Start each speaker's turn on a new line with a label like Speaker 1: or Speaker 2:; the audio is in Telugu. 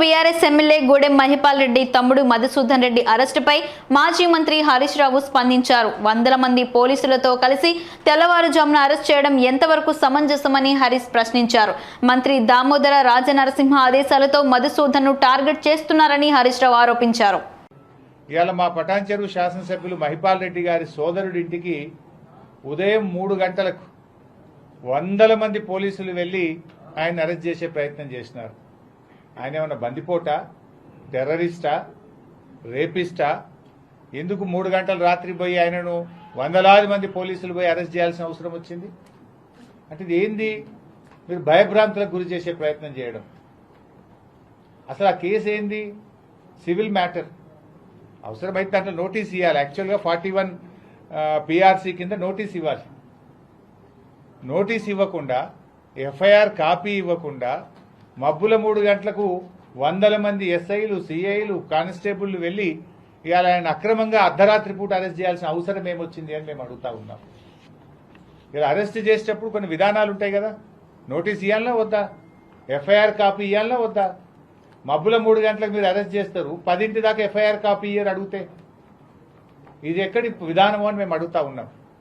Speaker 1: బీఆర్ఎస్ ఎమ్మెల్యే గూడెం మహిపాల్ రెడ్డి తమ్ముడు మధుసూదన్ రెడ్డి అరెస్టుపై మాజీ మంత్రి హరీష్ రావు స్పందించారు. వందల మంది పోలీసులతో కలిసి తెల్లవారుజామున అరెస్ట్ చేయడం ఎంతవరకు సమంజసమని హరీష్ ప్రశ్నించారు. మంత్రి దామోదర రాజనరసింహ ఆదేశాలతో మధుసూదన్ను టార్గెట్ చేస్తున్నారని హరీష్ రావు ఆరోపించారు.
Speaker 2: ఇవాళ మా పటాన్చెరువు శాసనసభ్యులు మహిపాల్ రెడ్డి గారి సోదరుడి ఇంటికి ఉదయం మూడు గంటలకు వందల మంది పోలీసులు వెళ్ళి ఆయన అరెస్ట్ చేసే ప్రయత్నం చేసినారు. ఆయన ఏమన్నా బందిపోటా టెర్రరిస్టా రేపిస్టా? ఎందుకు మూడు గంటల రాత్రి పోయి ఆయనను వందలాది మంది పోలీసులు పోయి అరెస్ట్ చేయాల్సిన అవసరం వచ్చింది? అంటే ఇది ఏంది? మీరు భయభ్రాంతులకు గురి చేసే ప్రయత్నం చేయడం. అసలు ఆ కేసు ఏంది? Civil matter. అవసరమైతే దాంట్లో నోటీస్ ఇవ్వాలి యాక్చువల్గా ఫార్టీ వన్ పిఆర్సీ కింద నోటీస్ ఇవ్వాలి. నోటీస్ ఇవ్వకుండా ఎఫ్ఐఆర్ కాపీ ఇవ్వకుండా మబ్బుల మూడు గంటలకు వందల మంది ఎస్ఐలు సిఐలు కానిస్టేబుల్లు వెళ్ళి ఇవాళ ఆయన అక్రమంగా అర్ధరాత్రి పూట అరెస్ట్ చేయాల్సిన అవసరం ఏమొచ్చింది అని మేము అడుగుతా ఉన్నాం. ఇలా అరెస్ట్ చేసేటప్పుడు కొన్ని విధానాలు ఉంటాయి కదా. నోటీస్ ఇవ్వాలన్నా వద్దా? ఎఫ్ఐఆర్ కాపీ ఇవ్వాలన్నా వద్దా? మబ్బుల మూడు గంటలకు మీరు అరెస్ట్ చేస్తారు. పదింటి దాకా ఎఫ్ఐఆర్ కాపీ ఇయ్యరు అడిగితే. ఇది ఎక్కడి విధానము అని మేము అడుగుతా ఉన్నాం.